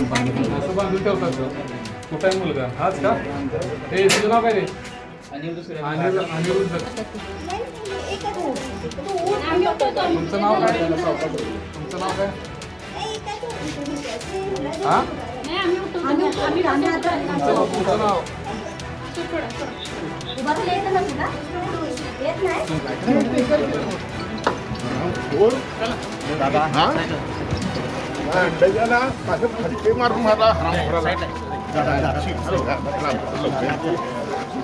ठेवतात का? कुठं आहे मुलगा हाच का? हे तुझं नाव काय रे? तुमचं नाव काय तुमचं नाव काय? हा? तुमचं तुमचं नाव अंड्याला माझं फटके मारून मला हराम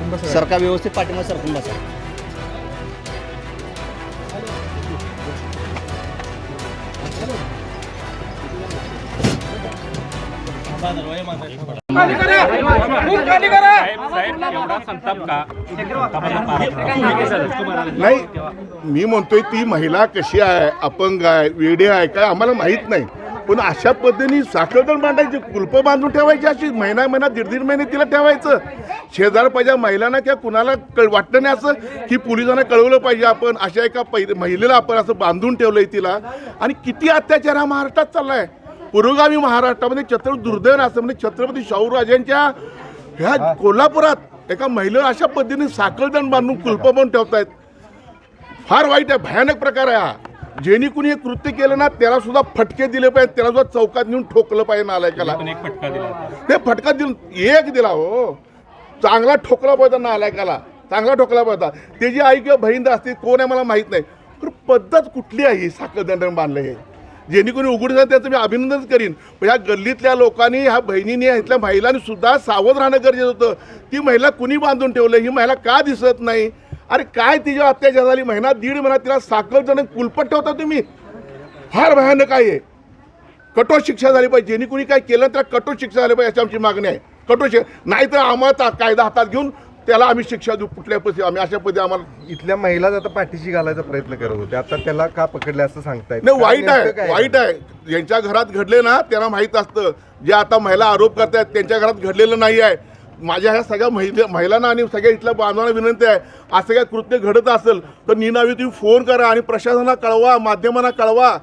लवकर गाडी सरका व्यवस्थित पाठिंबा सरकून बसा. नाही मी म्हणतोय ती महिला कशी आहे अपंग आहे वेडे आहे काय आम्हाला माहीत नाही. पण अशा पद्धतीने साखळदण बांधायची कुलप बांधून ठेवायची अशी महिना महिना दीड दीड महिने तिला ठेवायचं. शेजार पाहिजे महिलांना किंवा कुणाला कळ वाटलं नाही असं की पोलिसांना कळवलं पाहिजे आपण अशा एका पहि महिलेला आपण असं बांधून ठेवलंय तिला. आणि किती अत्याचार हा महाराष्ट्रात चाललाय. पुरोगामी महाराष्ट्रामध्ये छत्रपती दुर्दैव असं म्हणजे छत्रपती शाहू राजांच्या ह्या कोल्हापुरात एका महिलेला अशा पद्धतीने साखळदण बांधून कुलप बांधून ठेवतायत. फार वाईट आहे भयानक प्रकार आहे हा. ज्यांनी कुणी हे कृत्य केलं ना त्याला सुद्धा फटके दिले पाहिजे त्याला सुद्धा चौकात नेऊन ठोकलं पाहिजे नालायकाला. ते फटका दिला एक दिला हो. चांगला ठोकला पाहिजे नालायकाला. चांगला ठोकला पाहिजे. त्याची आई किंवा बहीण असते कोण आहे मला माहीत नाही. पण पद्धत कुठली आहे ही? साखळदंड बांधलं हे. ज्यांनी कोणी उघड झालं त्याचं मी अभिनंदन करीन. पण ह्या गल्लीतल्या लोकांनी ह्या बहिणीने इथल्या महिलांनी सुद्धा सावध राहणं गरजेचं होतं. ती महिला कुणी बांधून ठेवलं? ही महिला का दिसत नाही? अरे काय तिच्या अत्याचार झाली महिना दीड महिना तिला साखर जण कुलपट ठेवता तुम्ही? फार भयानक आहे. कठोर शिक्षा झाली पाहिजे. ज्यांनी कुणी काय केलं त्याला कठोर शिक्षा झाली पाहिजे अशी आमची मागणी आहे. कठोर शिक्षा नाहीतर आम्हाला कायदा हातात घेऊन त्याला आम्ही शिक्षा देऊ कुठल्या पद्धती आम्ही अशा पद्धती आम्हाला इथल्या महिलाच आता पाठीशी घालायचा प्रयत्न करत होते. आता त्याला का पकडले असं सांगतायत? नाही वाईट आहे? वाईट आहे. ज्यांच्या घरात घडले ना त्यांना माहीत असतं. जे आता महिला आरोप करतायत त्यांच्या घरात घडलेलं नाही आहे. माझ्या ह्या सगळ्या महिला महिलांना आणि सगळ्या इथल्या बांधवांना विनंती आहे असं काय कृत्य घडत असेल तर निनावी तुम्ही फोन करा आणि प्रशासनाला कळवा माध्यमांना कळवा.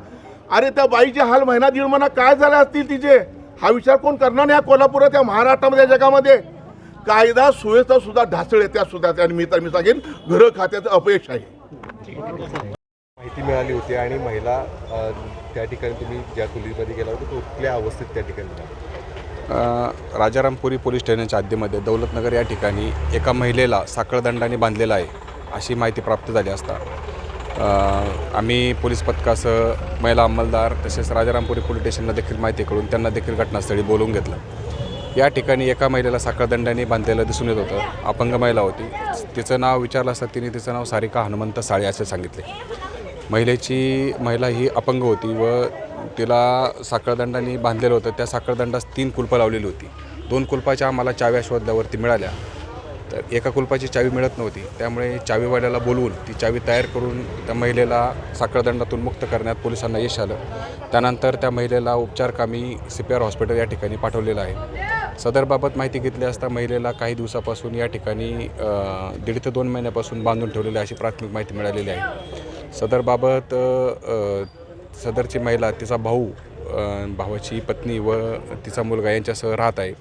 अरे त्या बाईचे हाल महिना दीड महिना काय झाले असतील तिचे? हा विचार कोण करणार नाही या कोल्हापुरात या महाराष्ट्रामध्ये या जगामध्ये? कायदा सुव्यवस्था सुद्धा ढासळ त्या सुद्धा. त्या तर मी सांगेन घरं खात्याचं अपयश आहे. माहिती मिळाली होती आणि महिला त्या ठिकाणी तुम्ही ज्या खोलीमध्ये गेला होता तो कुठल्या अवस्थेत त्या ठिकाणी राजारामपुरी पोलीस स्टेशनच्या हद्दीमध्ये दौलतनगर या ठिकाणी एका महिलेला साखळदंडाने बांधलेला आहे अशी माहिती प्राप्त झाली असता. आम्ही पोलीस पथकासह महिला अंमलदार तसेच राजारामपुरी पोलीस स्टेशनला देखील माहिती करून त्यांना देखील घटनास्थळी बोलवून घेतलं. या ठिकाणी एका महिलेला साखळदंडाने बांधलेलं दिसून येत होतं. अपंग महिला होती. तिचं नाव विचारलं असता तिने तिचं नाव सारिका हनुमंत साळे असे सांगितले. महिलेची महिला ही अपंग होती व तिला साखळदंडाने बांधलेलं होतं. त्या साखळदंडास तीन कुलपं लावलेली होती. दोन कुलपाच्या आम्हाला चाव्या शोधल्यावरती मिळाल्या. तर एका कुलपाची चावी मिळत नव्हती. त्यामुळे चावीवाल्याला बोलवून ती चावी तयार करून त्या महिलेला साखळदंडातून मुक्त करण्यात पोलिसांना यश आलं. त्यानंतर त्या महिलेला उपचारकामी सी पी आर हॉस्पिटल या ठिकाणी पाठवलेलं आहे. सदरबाबत माहिती घेतली असता महिलेला काही दिवसापासून या ठिकाणी दीड ते दोन महिन्यापासून बांधून ठेवलेली अशी प्राथमिक माहिती मिळालेली आहे. सदरबाबत सदरची महिला तिचा भाऊ भावाची पत्नी व तिचा मुलगा यांच्यासह राहत आहे.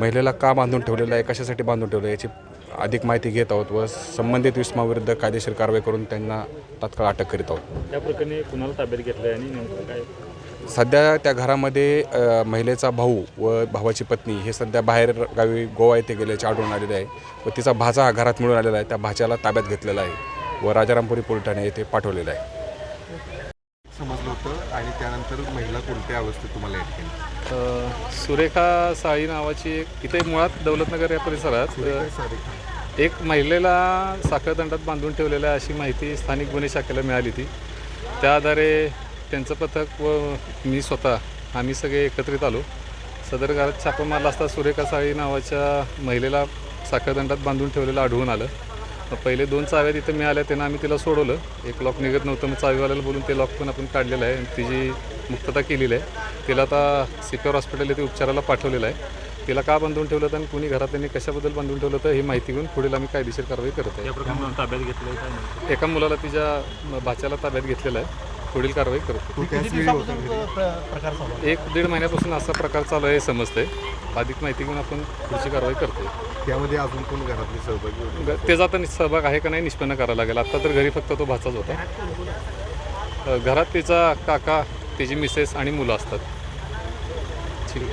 महिलेला का बांधून ठेवलेलं आहे कशासाठी बांधून ठेवलं आहे याची अधिक माहिती घेत आहोत व संबंधित विस्माविरुद्ध कायदेशीर कारवाई करून त्यांना तात्काळ अटक करीत आहोत. त्या प्रकरणी कुणाला ताब्यात घेतलं आहे आणि नेमकं काय? सध्या त्या घरामध्ये महिलेचा भाऊ व भावाची पत्नी हे सध्या बाहेर गावी गोवा येथे गेल्याचे आढळून आलेले आहे. व तिचा भाचा हा घरात मिळून आलेला आहे त्या भाच्याला ताब्यात घेतलेला आहे व राजारामपुरी पोलीस ठाणे येथे पाठवलेला आहे. होतं आणि त्यानंतर महिला कोणत्या अवस्थेत तुम्हाला ठिकाणी अ, सुरेखा साळी नावाची एक इथे मुळात दौलतनगर या परिसरात अ, एक महिलेला साखळदंडात बांधून ठेवलेल्या अशी माहिती स्थानिक गुन्हे शाखेला मिळाली होती त्या आधारे त्यांचं पथक व मी स्वतः आम्ही सगळे एकत्रित आलो. सदर घरात छापा मारला असता सुरेखा साळी नावाच्या महिलेला साखळदंडात बांधून ठेवलेलं आढळून आलं. पहिले दोन चाव्या तिथं मिळाल्या त्यांना आम्ही तिला सोडवलं. एक लॉक निघत नव्हतं मग चावीवाल्याला बोलून ते लॉक पण आपण काढलेलं आहे. आणि तिची मुक्तता केलेली आहे तिला आता सिक्युअर हॉस्पिटल येथे उपचाराला पाठवलेलं आहे. तिला का बांधून ठेवलं होतं आणि कुणी घरातल्यांनी कशाबद्दल बांधून ठेवलं होतं ही माहिती घेऊन पुढील आम्ही कायदेशीर कारवाई करत आहे. ताब्यात घेतलं एका मुलाला तिच्या भाच्याला ताब्यात घेतलेला आहे. पुढील कारवाई करतो. एक दीड महिन्यापासून असा प्रकार चालू आहे समजते अधिक माहिती घेऊन आपण पुढची कारवाई करतोय. त्यामध्ये अजून कोण घरातले सहभागी होते? ग- त्याचा आता सहभाग आहे का नाही निष्पन्न करायला लागेल. आता तर घरी फक्त तो भाचाच होता. अ, घरात तिचा काका तिची मिसेस आणि मुलं असतात. ठीक आहे.